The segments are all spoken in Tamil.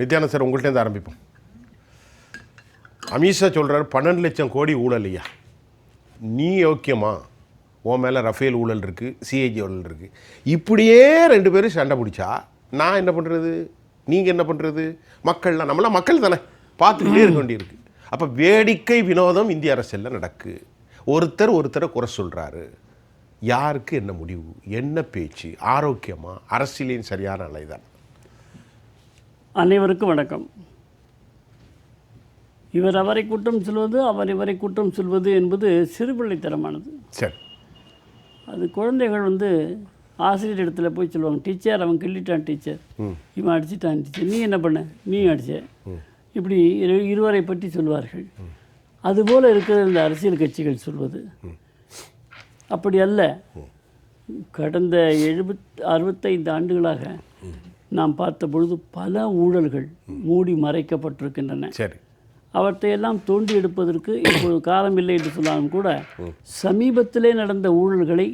நித்யானந்த் சார் உங்கள்கிட்ட ஆரம்பிப்போம். அமித்ஷா சொல்கிறார் பன்னெண்டு லட்சம் கோடி ஊழல் ஐயா நீ யோக்கியமா? உன் மேலே ரஃபேல் ஊழல் இருக்குது சிஏஜி ஊழல் இருக்குது இப்படியே ரெண்டு பேரும் சண்டை பிடிச்சா நான் என்ன பண்ணுறது நீங்கள் என்ன பண்ணுறது மக்கள்லாம் நம்மளாம் மக்கள் தானே. பார்த்துக்கிட்டே இருக்க வேண்டியிருக்கு. அப்போ வேடிக்கை வினோதம் இந்திய அரசியலில் நடக்கு. ஒருத்தர் ஒருத்தரை குறை சொல்கிறாரு யாருக்கு என்ன முடிவு? என்ன பேச்சு? ஆரோக்கியமாக அரசியலின் சரியான அலைதான். அனைவருக்கும் வணக்கம். இவர் அவரை குற்றம் சொல்வது அவர் இவரை குற்றம் சொல்வது என்பது சிறுபிள்ளைத்தனமானது. சரி. அது குழந்தைகள் வந்து ஆசிரியர் இடத்துல போய் சொல்லுவாங்க டீச்சர் அவன் கிள்ளிட்டான் டீச்சர். இவன் அடிச்சிட்டான் டீச்சர். நீ என்ன பண்ண? நீ அடிச்ச. இப்படி இரு இருவரை பற்றி சொல்வார்கள். அதுபோல் இருக்கிற இந்த அரசியல் கட்சிகள் சொல்வது. அப்படி அல்ல. கடந்த எழுபத் அறுபத்தைந்து ஆண்டுகளாக நாம் பார்த்த பொழுது பல ஊழல்கள் மூடி மறைக்கப்பட்டிருக்கின்றன. சரி. அவற்றையெல்லாம் தோண்டி எடுப்பதற்கு இப்பொழுது காலமில்லை என்று சொன்னாலும் கூட சமீபத்திலே நடந்த ஊழல்களை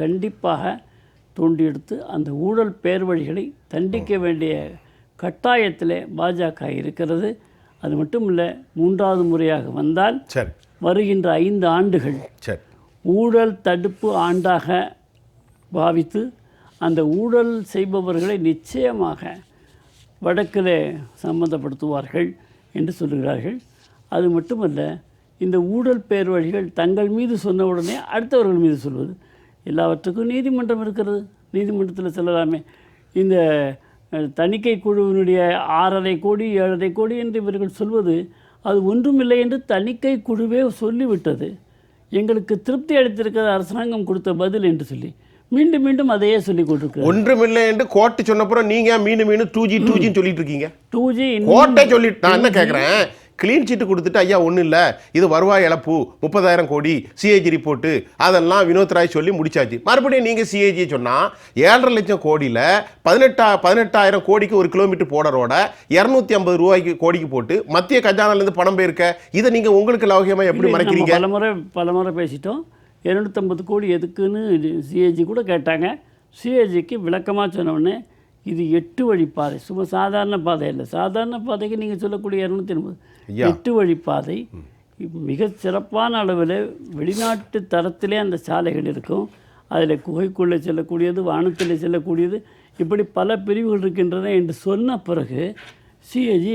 கண்டிப்பாக தோண்டி எடுத்து அந்த ஊழல் பேர்வழிகளை தண்டிக்க வேண்டிய கட்டாயத்திலே பாஜக இருக்கிறது. அது மட்டும் இல்லை மூன்றாவது முறையாக வந்தால் சரி. வருகின்ற ஐந்து ஆண்டுகள் சரி. ஊழல் தடுப்பு ஆண்டாக பாவித்து அந்த ஊழல் செய்பவர்களை நிச்சயமாக வடக்கில் சம்மந்தப்படுத்துவார்கள் என்று சொல்கிறார்கள் அது மட்டுமல்ல இந்த ஊழல் பேர்வழிகள் தங்கள் மீது சொன்ன உடனே அடுத்தவர்கள் மீது சொல்வது. எல்லாவற்றுக்கும் நீதிமன்றம் இருக்கிறது. நீதிமன்றத்தில் செல்லலாமே. இந்த தணிக்கை குழுவினுடைய ஆறரை கோடி ஏழரை கோடி என்று இவர்கள் சொல்வது அது ஒன்றுமில்லை என்று தணிக்கை குழுவே சொல்லிவிட்டது. எங்களுக்கு திருப்தி அளித்திருக்கிறது அரசாங்கம் கொடுத்த பதில் என்று சொல்லி. மீண்டும் மீண்டும் அதையே சொல்லி கொண்டிருக்கிறார். ஒன்றுமில்லை என்று கோட்டை சொன்னப்புறம் நீங்க மீனு மீனு டூ ஜி டூ ஜின்னு சொல்லிட்டு இருக்கீங்க டூ ஜி கோட்டை சொல்லிட்டு நான் என்ன கேட்குறேன் க்ளீன் சீட்டு கொடுத்துட்டு ஐயா ஒன்றும் இல்லை. இது வருவாய் இழப்பு. முப்பதாயிரம் கோடி. சிஏஜி ரிப்போர்ட்டு அதெல்லாம் வினோத் ராய் சொல்லி முடிச்சாச்சு. மறுபடியும் நீங்கள் சிஏஜி சொன்னால் ஏழரை லட்சம் கோடியில் பதினெட்டா பதினெட்டாயிரம் கோடிக்கு ஒரு கிலோமீட்டர் போட ரோட இரநூத்தி ஐம்பது ரூபாய்க்கு கோடிக்கு போட்டு மத்திய கஜானாலேருந்து பணம் போயிருக்க இதை நீங்கள் உங்களுக்கு லௌகியமாக எப்படி மறைக்கிறீங்க பல முறை பல முறை பேசிட்டோம். இரநூத்தம்பது கோடி எதுக்குன்னு சிஏஜி கூட கேட்டாங்க. சிஏஜிக்கு விளக்கமாக சொன்னோடனே இது எட்டு வழி பாதை. சும்மா சாதாரண பாதை இல்லை சாதாரண பாதைக்கு நீங்கள் சொல்லக்கூடிய இரநூத்தி எண்பது. எட்டு வழி பாதை. மிக சிறப்பான அளவில் வெளிநாட்டு தரத்திலே அந்த சாலைகள் இருக்கும். அதில் குகைக்குள்ளே செல்லக்கூடியது வானத்தில் செல்லக்கூடியது. இப்படி பல பிரிவுகள் இருக்கின்றன என்று சொன்ன பிறகு சிஏஜி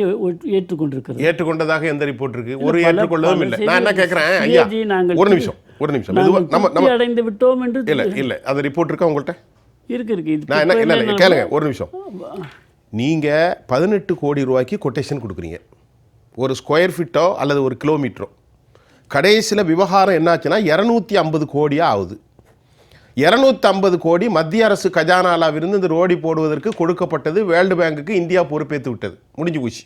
ஏற்றுக்கொண்டிருக்கிறது. ஏற்றுக்கொண்டதாக எந்த ரிப்போர்ட் இருக்கு? ஒரு ஏற்றுக்கொள்ளவும் இல்லை. நான் என்ன கேட்குறேன் ஐயா ஒரு நிமிஷம். ஒரு நிமிஷம். நம்ம நம்ம அடைந்து விட்டோம் என்று இல்லை இல்லை. அந்த ரிப்போர்ட் இருக்கா உங்கள்கிட்ட இருக்கு இருக்கு. இது நான் என்ன இல்லை கேளுங்க. ஒரு நிமிஷம். நீங்கள் பதினெட்டு கோடி ரூபாய்க்கு கொட்டேஷன் கொடுக்குறீங்க. ஒரு ஸ்கொயர் ஃபீட்டோ அல்லது ஒரு கிலோமீட்டரோ கடைசியில் விவகாரம் என்னாச்சுன்னா இரநூத்தி ஐம்பது கோடியாக ஆகுது. இரநூத்தி ஐம்பது கோடி மத்திய அரசு கஜானாலாவிலிருந்து இந்த ரோடி போடுவதற்கு கொடுக்கப்பட்டது வேர்ல்டு பேங்குக்கு இந்தியா பொறுப்பேற்று விட்டது. முடிஞ்சு போச்சு.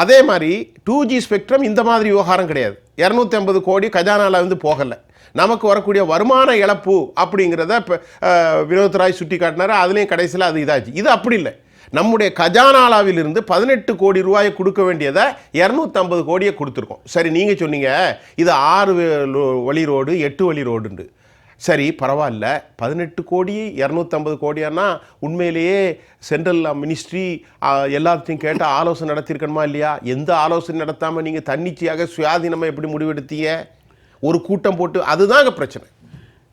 அதே மாதிரி டூ ஜி ஸ்பெக்ட்ரம் இந்த மாதிரி விவகாரம் கிடையாது. இரநூத்தி ஐம்பது கோடி கஜானாவில் வந்து போகலை. நமக்கு வரக்கூடிய வருமான இழப்பு அப்படிங்கிறத இப்போ வினோத் ராய் சுட்டி காட்டினார் அதுலேயும் கடைசியில் அது இதாச்சு. இது அப்படி இல்லை. நம்முடைய கஜானாலாவிலிருந்து பதினெட்டு கோடி ரூபாயை கொடுக்க வேண்டியதை இரநூத்தம்பது கோடியை கொடுத்துருக்கோம். சரி நீங்கள் சொன்னீங்க இது ஆறு வழி ரோடு எட்டு வழி ரோடுண்டு. சரி பரவாயில்ல. பதினெட்டு கோடி இரநூத்தம்பது கோடியானா உண்மையிலேயே சென்ட்ரல் மினிஸ்ட்ரி எல்லாத்தையும் கேட்டு ஆலோசனை நடத்தியிருக்கணுமா இல்லையா? எந்த ஆலோசனை நடத்தாமல் நீங்கள் தன்னிச்சையாக சுயாதீனமாக எப்படி முடிவெடுத்தீங்க? ஒரு கூட்டம் போட்டு அதுதாங்க பிரச்சனை.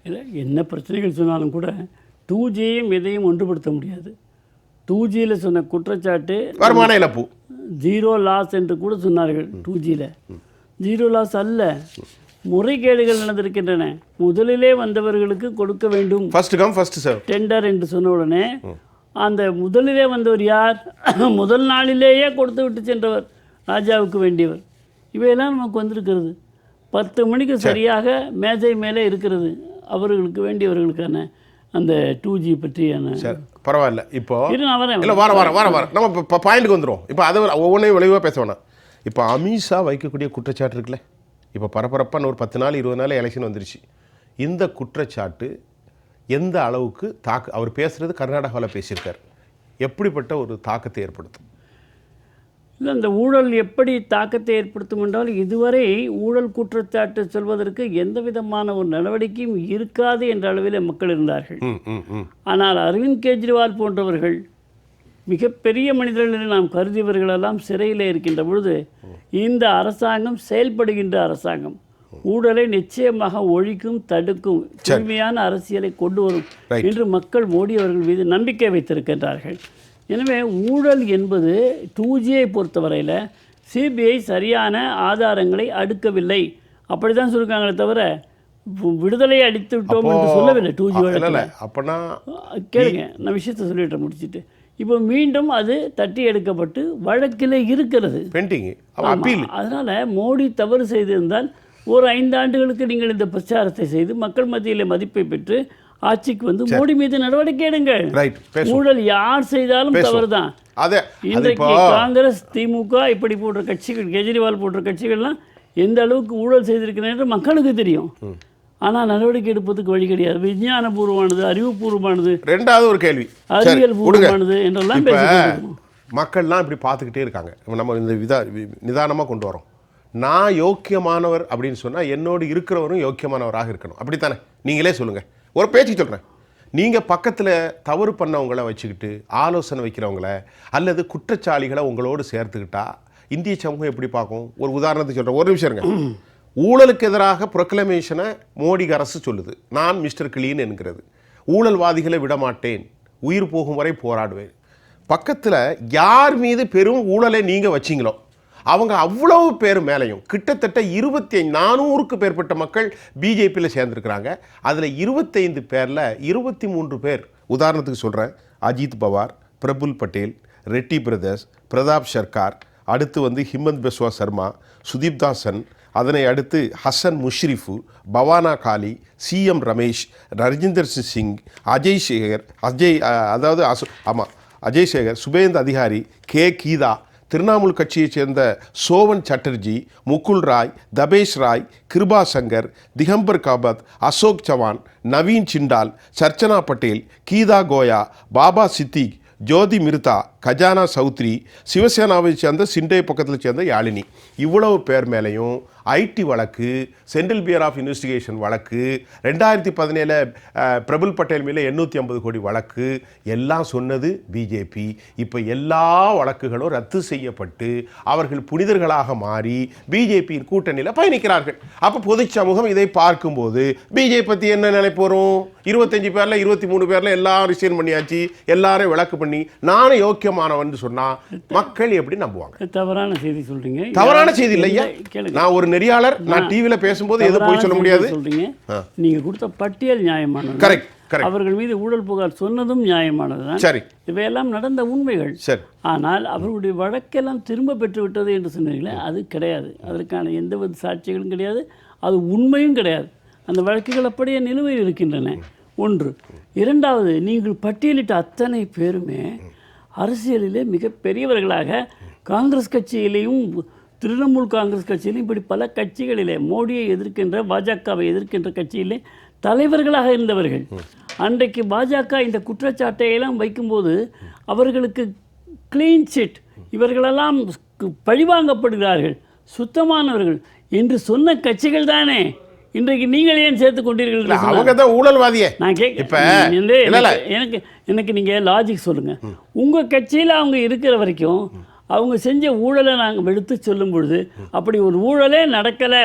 இல்லை என்ன பிரச்சனைகள் சொன்னாலும் கூட டூ ஜியும் எதையும் ஒன்றுபடுத்த முடியாது. டூ ஜியில் சொன்ன குற்றச்சாட்டு வருமான இழப்பு. ஜீரோ லாஸ் என்று கூட சொன்னார்கள் டூ ஜியில் ஜீரோ லாஸ் அல்ல. முறைகேடுகள் நடந்திருக்கின்றன. முதலிலே வந்தவர்களுக்கு கொடுக்க வேண்டும். First come first serve tender என்று சொன்ன உடனே அந்த முதலிலே வந்தவர் யார்? முதல் நாளிலேயே கொடுத்து விட்டு சென்றவர் ராஜாவுக்கு வேண்டியவர். இவையெல்லாம் நமக்கு வந்திருக்கிறது. பத்து மணிக்கு சரியாக மேஜை மேலே இருக்கிறது. அவர்களுக்கு வேண்டியவர்களுக்கான அந்த டூ ஜி பற்றியான சரி பரவாயில்ல. இப்போ இல்லை வர வர வர வர நம்ம இப்போ பாயிண்ட்டுக்கு வந்துடும் இப்போ அதை ஒவ்வொன்றையும் விளைவாக பேச வேணாம். இப்போ அமித்ஷா வைக்கக்கூடிய குற்றச்சாட்டு இருக்குல்ல? இப்போ பரபரப்பான ஒரு பத்து நாள் இருபது நாள் எலெக்ஷன் வந்துருச்சு. இந்த குற்றச்சாட்டு எந்த அளவுக்கு தாக்கு அவர் பேசுறது கர்நாடகாவில் பேசியிருக்கார். எப்படிப்பட்ட ஒரு தாக்கத்தை ஏற்படுத்தும்? இல்லை அந்த ஊழல் எப்படி தாக்கத்தை ஏற்படுத்தும் என்றால் இதுவரை ஊழல் குற்றச்சாட்டு சொல்வதற்கு எந்த விதமான ஒரு நடவடிக்கையும் இருக்காது என்ற அளவில் மக்கள் இருந்தார்கள். ஆனால் அரவிந்த் கெஜ்ரிவால் போன்றவர்கள் மிகப்பெரிய மனிதர்கள் என்று நாம் கருதியவர்களெல்லாம் சிறையில் இருக்கின்ற பொழுது இந்த அரசாங்கம் செயல்படுகின்ற அரசாங்கம் ஊழலை நிச்சயமாக ஒழிக்கும் தடுக்கும் தூய்மையான அரசியலை கொண்டு வரும். என்று மக்கள் மோடி அவர்கள் மீது நம்பிக்கை வைத்திருக்கின்றார்கள். எனவே ஊழல் என்பது டூ ஜியை பொறுத்தவரையில் சிபிஐ சரியான ஆதாரங்களை அடுக்கவில்லை. அப்படி தான் சொல்லியிருக்காங்களே தவிர விடுதலை அடித்து விட்டோம் என்று சொல்லவில்லை டூ ஜி இல்லை இல்லை. அப்போனா கேளுங்க நான் விஷயத்தை சொல்லிட்டு முடிச்சிட்டு. இப்போ மீண்டும் அது தட்டி எடுக்கப்பட்டு வழக்கில் இருக்கிறது. பெண்டிங் அதனால் மோடி தவறு செய்திருந்தால் ஒரு ஐந்து ஆண்டுகளுக்கு நீங்கள் இந்த பிரச்சாரத்தை செய்து மக்கள் மத்தியில் மதிப்பை பெற்று ஆட்சிக்கு வந்து மோடி மீது நடவடிக்கை எடுங்கள். ஊழல் யார் செய்தாலும் தவறுதான். இன்றைக்கு காங்கிரஸ் திமுக இப்படி போன்ற கட்சிகள் கெஜ்ரிவால் போன்ற கட்சிகள்லாம் எந்த அளவுக்கு ஊழல் செய்திருக்கிறேன் என்று மக்களுக்கு தெரியும். ஆனால் நடவடிக்கை எடுப்பதுக்கு வழி கிடையாது. விஞ்ஞானபூர்வமானது அறிவுபூர்வமானது ரெண்டாவது ஒரு கேள்வி. அறிவியல் பூர்வமானது என்றெல்லாம் மக்கள்லாம் இப்படி பார்த்துக்கிட்டே இருக்காங்க. நம்ம இந்த விதா நிதானமாக கொண்டு வரோம். நான் யோக்கியமானவர் அப்படின்னு சொன்னால் என்னோடு இருக்கிறவரும் யோக்கியமானவராக இருக்கணும். அப்படித்தானே? நீங்களே சொல்லுங்கள் ஒரு பேச்சுக்கு சொல்கிறேன் நீங்கள் பக்கத்தில் தவறு பண்ணவங்கள வச்சுக்கிட்டு ஆலோசனை வைக்கிறவங்கள அல்லது குற்றச்சாளிகளை உங்களோடு சேர்த்துக்கிட்டா இந்திய சமூகம் எப்படி பார்க்கும்? ஒரு உதாரணத்துக்கு சொல்கிறேன் ஒரு நிமிஷம் இருங்க. ஊழலுக்கு எதிராக ப்ரொக்ளமேஷனை மோடி அரசு சொல்லுது. நான் மிஸ்டர் கிளீன் என்கிறது. ஊழல்வாதிகளை விடமாட்டேன். உயிர் போகும் வரை போராடுவேன். பக்கத்தில் யார் மீது பெரும் ஊழலை நீங்கள் வச்சீங்களோ அவங்க அவ்வளவு பேர் மேலேயும் கிட்டத்தட்ட இருபத்தி நானூறுக்கு மேற்பட்ட மக்கள் பிஜேபியில் சேர்ந்துருக்கிறாங்க. அதில் இருபத்தைந்து பேரில் இருபத்தி மூன்று பேர் உதாரணத்துக்கு சொல்கிறேன் அஜித் பவார் பிரபுல் பட்டேல் ரெட்டி பிரதர்ஸ் பிரதாப் சர்க்கார் அடுத்து வந்து ஹிமந்த் பிஸ்வா சர்மா சுதீப் தாசன் அதனை அடுத்து ஹசன் முஷ்ரிஃபு பவானா காலி சிஎம் ரமேஷ் ரஜிந்தர் சிங் அஜய் சேகர் அஜய் அதாவது அசு ஆமாம் அஜய் சேகர் சுபேந்த் அதிகாரி கே கீதா திரிணாமுல் கட்சியைச் சேர்ந்த சோவன் சட்டர்ஜி முகுல் ராய் தபேஷ் ராய் கிருபா சங்கர் திகம்பர் காபத் அசோக் சவான் நவீன் சிண்டால் சர்ச்சனா பட்டேல் கீதா கோயா பாபா சித்திக் ஜோதி மிர்தா கஜானா சௌத்ரி சிவசேனாவை சேர்ந்த சிண்டே பக்கத்தில் சேர்ந்த யாழினி. இவ்வளவு பேர் மேலேயும் ஐடி வழக்கு சென்ட்ரல் பியர் ஆஃப் இன்வெஸ்டிகேஷன் வழக்கு ரெண்டாயிரத்தி பதினேழு பிரபுல் பட்டேல் மேலே எண்ணூற்றி ஐம்பது கோடி வழக்கு எல்லாம் சொன்னது பிஜேபி இப்போ எல்லா வழக்குகளும் ரத்து செய்யப்பட்டு அவர்கள் புனிதர்களாக மாறி பிஜேபியின் கூட்டணியில் பயணிக்கிறார்கள். அப்போ பொது சமூகம் இதை பார்க்கும்போது பிஜேபி பற்றி என்ன நினைப்பு வரும்? பேரில் இருபத்தி மூணு பேரில் எல்லாரும் ரிசைன் பண்ணியாச்சு. எல்லாரும் விளக்கு பண்ணி நானும் யோக்கியமானவன் சொன்னால் மக்கள் எப்படி நம்புவாங்க? தவறான செய்தி சொல்றீங்க. தவறான செய்தி இல்லையா? நான் ஒரு நெறியாளர் நான் டிவியில பேசும்போது எது போய் சொல்ல முடியாது? சொல்றீங்க. நீங்க கொடுத்த பட்டியல் நியாயமானது கரெக்ட் கரெக்ட் அவர்கள் மீது ஊழல் புகார் சொன்னதும் நியாயமானதுதான். சரி. இவையெல்லாம் நடந்த உண்மைகள். சரி. ஆனால் அவர்களுடைய வழக்கெல்லாம் திரும்ப பெற்று விட்டது என்று சொன்னீங்களே அது கிடையாது. அதற்கான எந்தவித சாட்சிகளும் கிடையாது. அது உண்மையும் கிடையாது. அந்த வழக்குகள் அப்படியே நிலுவையில் இருக்கின்றன. ஒன்று இரண்டாவது நீங்கள் பட்டியலிட்ட அத்தனை பேருமே அரசியலிலே மிகப்பெரியவர்களாக காங்கிரஸ் கட்சியிலேயும் திரிணாமுல் காங்கிரஸ் கட்சியிலும் இப்படி பல கட்சிகளிலே மோடியை எதிர்க்கின்ற பாஜகவை எதிர்க்கின்ற கட்சியிலே தலைவர்களாக இருந்தவர்கள். அன்றைக்கு பாஜக இந்த குற்றச்சாட்டை எல்லாம் வைக்கும்போது அவர்களுக்கு க்ளீன் சிட் இவர்களெல்லாம் பழிவாங்கப்படுகிறார்கள் சுத்தமானவர்கள் என்று சொன்ன கட்சிகள் தானே. இன்றைக்கு நீங்கள் ஏன் சேர்த்து கொண்டீர்கள். அவங்க தான் ஊழல்வாதியே நான் கேட்க இப்ப. எனக்கு- எனக்கு நீங்கள் லாஜிக் சொல்லுங்கள் உங்கள் கட்சியில் அவங்க இருக்கிற வரைக்கும் அவங்க செஞ்ச ஊழலை நாங்கள் எடுத்து சொல்லும் பொழுது அப்படி ஒரு ஊழலே நடக்கலை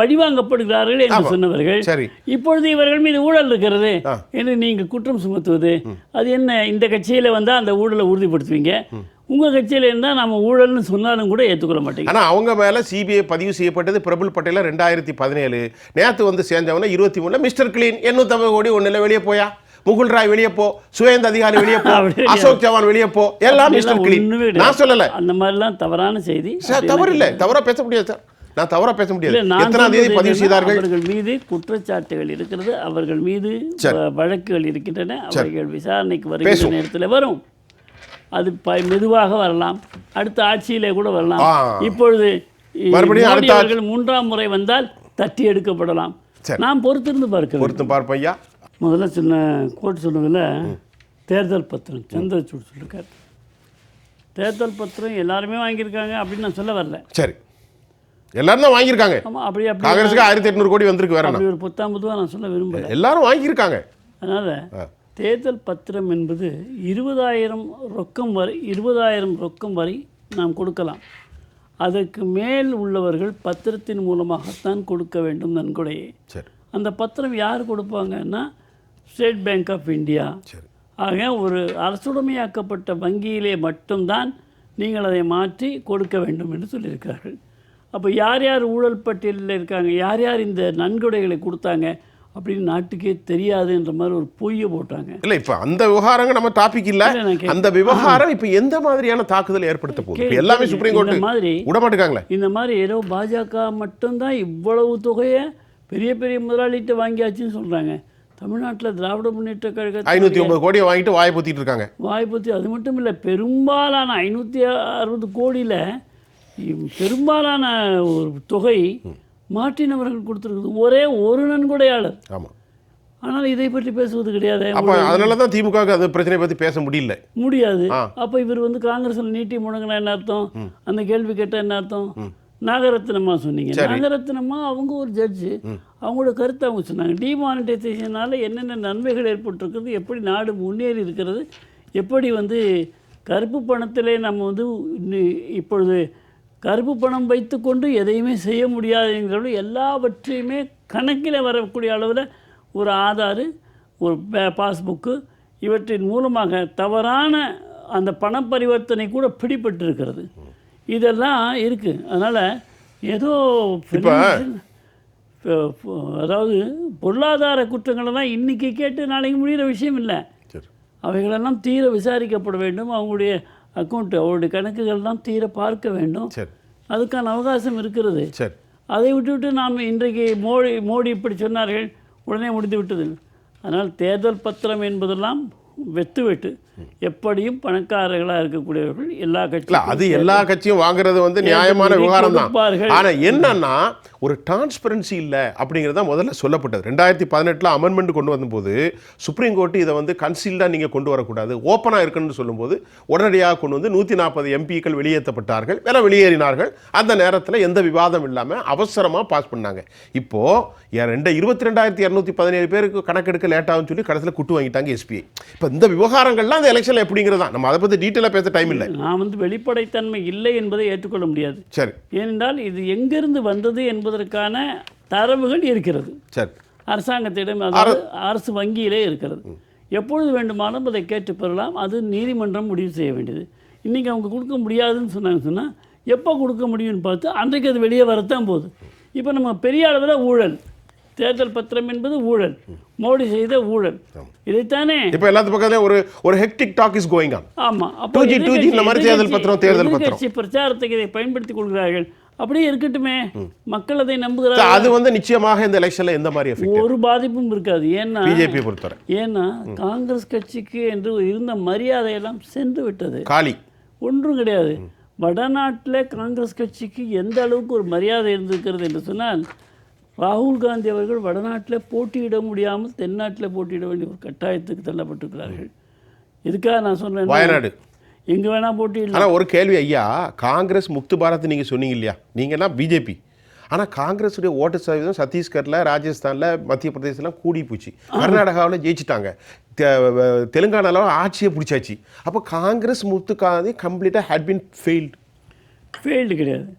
பழிவாங்கப்படுகிறார்கள் என்று. சொன்னவர்கள். இப்பொழுது இவர்கள் மீது ஊழல் இருக்கிறது என்று நீங்கள் குற்றம் சுமத்துவது அது என்ன இந்த கட்சியில் வந்தால் அந்த ஊழலை உறுதிப்படுத்துவீங்க உங்கள் கட்சியில் இருந்தால் நம்ம ஊழல்னு சொன்னாலும் கூட ஏற்றுக்கொள்ள மாட்டீங்க. ஆனா அவங்க மேல சிபிஐ பதிவு செய்யப்பட்டது பிரபுல் பட்டேல ரெண்டாயிரத்தி பதினேழு. நேத்து வந்து சேர்ந்தவன இருபத்தி மூணுல மிஸ்டர் கிளீன். எண்ணூத்தம்பது கோடி ஒண்ணுல வெளியே போயா? முகுல் ராய் வெளியே போ. சுவேந்த் அதிகாரி வெளியே போ. அசோக் சவான் வெளியே போ. எல்லாம் மிஸ்டர் கிளீன். நான் சொல்லல. அந்த மாதிரிலாம் தவறான செய்தி. சார் தவறு இல்லை. தவறா பேச முடியாது சார். நான் தவறா பேச முடியாது. எத்தனாம் தேதி பதிவு செய்தார்கள்? அவர்கள் மீது குற்றச்சாட்டுகள் இருக்கிறது. அவர்கள் மீது வழக்குகள் இருக்கின்றன. அவைகள் விசாரணைக்கு பேசுவோம். நேரத்தில் வரும். அது ப- மெதுவாக வரலாம். அடுத்த ஆட்சியிலே கூட வரலாம். இப்பொழுது மோடி அவர்கள் மூன்றாம் முறை வந்தால் தட்டி எடுக்கப்படலாம். நாம் பொறுத்திருந்து பார்க்க வேண்டும். பொருத்தம் பார்ப்போம் ஐயா. முதல்ல சின்ன கோட் சொன்னதில் தேர்தல் பத்திரம் சந்திரசூட் சொல்லியிருக்காரு தேர்தல் பத்திரம் எல்லாருமே வாங்கியிருக்காங்க அப்படின்னு நான் சொல்ல வரல. சரி. எல்லாரும் தான் வாங்கியிருக்காங்க. ஆமாம் அப்படி அப்படி காங்கிரஸுக்கு ஆயிரத்தி எட்நூறு கோடி வந்திருக்கு வேற? அப்படி ஒரு புத்தாம் புதுவாக நான் சொல்ல விரும்பல. எல்லாரும் வாங்கியிருக்காங்க. அதனால் தேர்தல் பத்திரம் என்பது இருபதாயிரம் ரொக்கம் வரை இருபதாயிரம் ரொக்கம் வரை நாம் கொடுக்கலாம். அதற்கு மேல் உள்ளவர்கள் பத்திரத்தின் மூலமாகத்தான் கொடுக்க வேண்டும் நன்கொடையை. சரி. அந்த பத்திரம் யார் கொடுப்பாங்கன்னா ஸ்டேட் பேங்க் ஆஃப் இந்தியா. சரி. ஆக ஒரு அரசுடைமையாக்கப்பட்ட வங்கியிலே மட்டும்தான் நீங்கள் அதை மாற்றி கொடுக்க வேண்டும் என்று சொல்லியிருக்கிறார்கள். அப்போ யார் யார் ஊழல் பட்டியலில் இருக்காங்க யார் யார் இந்த நன்கொடைகளை கொடுத்தாங்க அப்படின்னு நாட்டுக்கே தெரியாதுன்ற மாதிரி ஒரு பொய்யை போட்டாங்க. இல்ல இப்ப அந்த விவகாரங்க நம்ம டாபிக் இல்ல. அந்த விவகாரம் இப்ப எந்த மாதிரியான தாக்குதல் ஏற்படுத்த போகுது? எல்லாமே. சுப்ரீம் கோர்ட் மாதிரி விட மாட்டேங்காங்களே இந்த மாதிரி ஏதோ பாஜக மட்டும்தான் இவ்வளவு தொகையை பெரிய பெரிய முதலாளிகிட்ட வாங்கியாச்சுன்னு சொல்கிறாங்க தமிழ்நாட்டில் திராவிட முன்னேற்ற கழகத்தில் ஐநூத்தி ஒன்பது கோடியை வாங்கிட்டு வாயை பொத்திட்டு இருக்காங்க. வாய்ப்பத்தி அது மட்டும் இல்லை பெரும்பாலான ஐநூற்றி அறுபது கோடியில் பெரும்பாலான ஒரு தொகை மாற்றினவர்கள் கொடுத்துருக்குது ஒரே ஒரு நன்கொடையாளர். ஆமா. ஆனால் இதை பற்றி பேசுவது கிடையாது. அப்ப அதனால தான் திமுக அது பிரச்சனையை பத்தி பேச முடியல. முடியாது. அப்போ இவர் வந்து காங்கிரஸில் நீட்டி முடங்கினா என்ன அர்த்தம்? அந்த கேள்வி கேட்டால் என்ன அர்த்தம்? நாகரத்னமா சொன்னீங்க. நாகரத்னமா அவங்க ஒரு ஜட்ஜு அவங்களோட கருத்தை அவங்க சொன்னாங்க. டிமானிட்டைசேஷனால என்னென்ன நன்மைகள் ஏற்பட்டிருக்கிறது? எப்படி நாடு முன்னேறி இருக்கிறது? எப்படி வந்து கருப்பு பணத்திலே நம்ம வந்து இப்பொழுது கருப்பு பணம் வைத்துக்கொண்டு எதையுமே செய்ய முடியாதுங்கிறது எல்லாவற்றையுமே கணக்கில் வரக்கூடிய அளவில் ஒரு ஆதாரு ஒரு பாஸ்புக்கு இவற்றின் மூலமாக தவறான அந்த பண பரிவர்த்தனை கூட பிடிபட்டிருக்கிறது. இதெல்லாம் இருக்குது அதனால் ஏதோ அதாவது பொருளாதார குற்றங்களெல்லாம் இன்றைக்கி கேட்டு நாளைக்கு முடிகிற விஷயம் இல்லை. அவைகளெல்லாம் தீர விசாரிக்கப்பட வேண்டும். அவங்களுடைய அக்கௌண்ட் அவருடைய கணக்குகள்லாம் தீர பார்க்க வேண்டும். சரி. அதுக்கான அவகாசம் இருக்கிறது. சரி. அதை விட்டுவிட்டு நாம் இன்றைக்கு மோடி மோடி இப்படி சொன்னார்கள் உடனே முடிந்து விட்டது அதனால் தேர்தல் பத்திரம் என்பதெல்லாம் வெத்து வெட்டு எப்படியும் பணக்காரர்களாக இருக்கக்கூடியவர்கள் எல்லா கட்சியும் அது எல்லா கட்சியும் வாங்குறது வந்து நியாயமான விவகாரம் தான் கொடுப்பார்கள். ஆனா என்னன்னா ஒரு டிரான்ஸ்பரன்சி இல்ல அப்படிங்கிறத முதல்ல சொல்லப்பட்டது. ரெண்டாயிரத்தி பதினெட்டுல அமெண்ட்மெண்ட் கொண்டு வந்தபோது சுப்ரீம் கோர்ட் இதை வந்து கன்சீல்டா நீங்க கொண்டு வரக்கூடாது. ஓப்பனா இருக்குன்னு சொல்லும்போது உடனடியாக கொண்டு வந்து நூத்தி நாற்பது எம்பிக்கள் வெளியேற்றப்பட்டார்கள் வேற வெளியேறினார்கள். அந்த நேரத்துல எந்த விவாதம் இல்லாம அவசரமா பாஸ் பண்ணாங்க. இப்போ என் ரெண்டு இருபத்தி ரெண்டாயிரத்தி இரநூத்தி பதினேழு பேருக்கு கணக்கெடுக்க லேட் ஆகும்னு சொல்லி கடைசியில் குட்டு வாங்கிட்டாங்க எஸ்பிஐ இப்போ இந்த விவகாரங்கள்லாம் அந்த எலெக்ஷன்ல எப்படிங்கிறது? தான் நம்ம அதை பத்தி டீட்டெயிலாக பேச டைம் இல்லை. நான் வந்து வெளிப்படைத்தன்மை இல்லை என்பதை ஏற்றுக்கொள்ள முடியாது. சரி. ஏனென்றால் இது எங்கிருந்து வந்தது என்பதற்கான தரவுகள் இருக்கிறது. சரி. அரசாங்கத்திடம் அதாவது அரசு வங்கியிலே இருக்கிறது. எப்பொழுது வேண்டுமானாலும் அதை கேட்டு பெறலாம். அது நீதிமன்றம் முடிவு செய்ய வேண்டியது. இன்றைக்கி அவங்க கொடுக்க முடியாதுன்னு சொன்னாங்க சொன்னால் எப்போ கொடுக்க முடியும்னு பார்த்து அன்றைக்கு அது வெளியே வரத்தான் போகுது. இப்போ நம்ம பெரிய அளவில் ஊழல் தேர்தல் பத்திரம் என்பது ஊழல் மோடி செய்த ஊழல். இதைத்தானே இப்போ எல்லாத்து பக்கத்துலயும் ஒரு ஒரு hectic talk is going on ஆமாம் 2G, 2G இந்த மாதிரி தேர்தல் பத்திரம், தேர்தல் பத்திரம். பிரச்சாரத்துக்கு இதை பயன்படுத்திக் கொள்கிறார்கள். அப்படியே இருக்கட்டுமே. மக்கள் அதை நம்புகிறார்கள். அது வந்து நிச்சயமாக இந்த எலெக்ஷன்ல எந்த மாதிரி ஒரு பாதிப்பும் இருக்காது. ஏன்னா பிஜேபி பொறுத்தவரை. ஏன்னா காங்கிரஸ் கட்சிக்கு என்று இருந்த மரியாதையெல்லாம் சென்று விட்டது. காலி. ஒன்றும் கிடையாது. வடநாட்டில் காங்கிரஸ் கட்சிக்கு எந்த அளவுக்கு ஒரு மரியாதை இருந்திருக்கிறது என்று சொன்னால் ராகுல் காந்தி அவர்கள் வடநாட்டில் போட்டியிட முடியாமல் தென்னாட்டில் போட்டியிட வேண்டிய ஒரு கட்டாயத்துக்கு தள்ளப்பட்டிருக்கிறார்கள். இதுக்காக நான் சொன்னேன் எங்கே வேணால் போட்டியிடலாம் ஆனா ஒரு கேள்வி ஐயா காங்கிரஸ் முக்து பாரத் நீங்க சொன்னீங்க இல்லையா? நீங்கன்னா பிஜேபி ஆனா காங்கிரஸுடைய ஓட்டு சதவீதம் சத்தீஸ்கர்ல ராஜஸ்தான்ல மத்திய பிரதேசலாம் கூடி போச்சு. கர்நாடகாவில் ஜெயிச்சிட்டாங்க. தெ- தெலுங்கானால ஆட்சியை பிடிச்சாச்சு. அப்போ காங்கிரஸ் முக்து காந்தி கம்ப்ளீட்டாக ஹேட் பின் ஃபெயில்டு ஃபெயில்டு கிடையாது.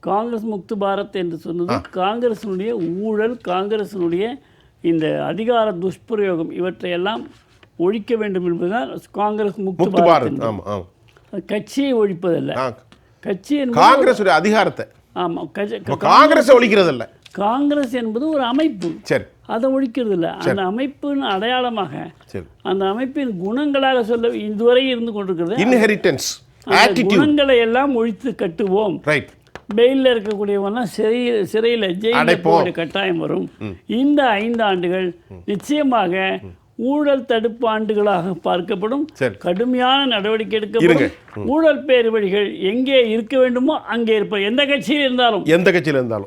காங்கிரஸ் முக்து பாரத் என்று சொன்னது காங்கிரசினுடைய ஊழல் காங்கிரசினுடைய இந்த அதிகார துஷ்பிரயோகம் இவற்றையெல்லாம் ஒழிக்க வேண்டும் என்பதுதான் காங்கிரஸ் முக்து பாரத் கட்சியை ஒழிப்பதல்ல. கட்சி காங்கிரஸுடைய அதிகாரத்தை. ஆமாம் காங்கிரஸை ஒழிக்கிறது இல்ல காங்கிரஸ் என்பது ஒரு அமைப்பு. சரி. அதை ஒழிக்கிறது இல்லை அந்த அமைப்பின் அடையாளமாக அந்த அமைப்பின் குணங்களாக சொல்ல இதுவரை இருந்து கொண்டிருக்கிறது. இன்ஹெரிட்டன்ஸ் குணங்களை எல்லாம் ஒழித்து கட்டுவோம். ரைட் பெயிலில் இருக்கக்கூடியவங்கலாம் சிறையில் சிறையில் வேண்டிய கட்டாயம் வரும். இந்த ஐந்து ஆண்டுகள் நிச்சயமாக ஊழல் தடுப்பு ஆண்டுகளாக பார்க்கப்படும். கடுமையான நடவடிக்கை எடுக்கப்படும். ஊழல் பேர் வழிகள் எங்கே இருக்க வேண்டுமோ அங்கே இருப்ப. எந்த கட்சியில் இருந்தாலும். எந்த கட்சியில் இருந்தாலும்.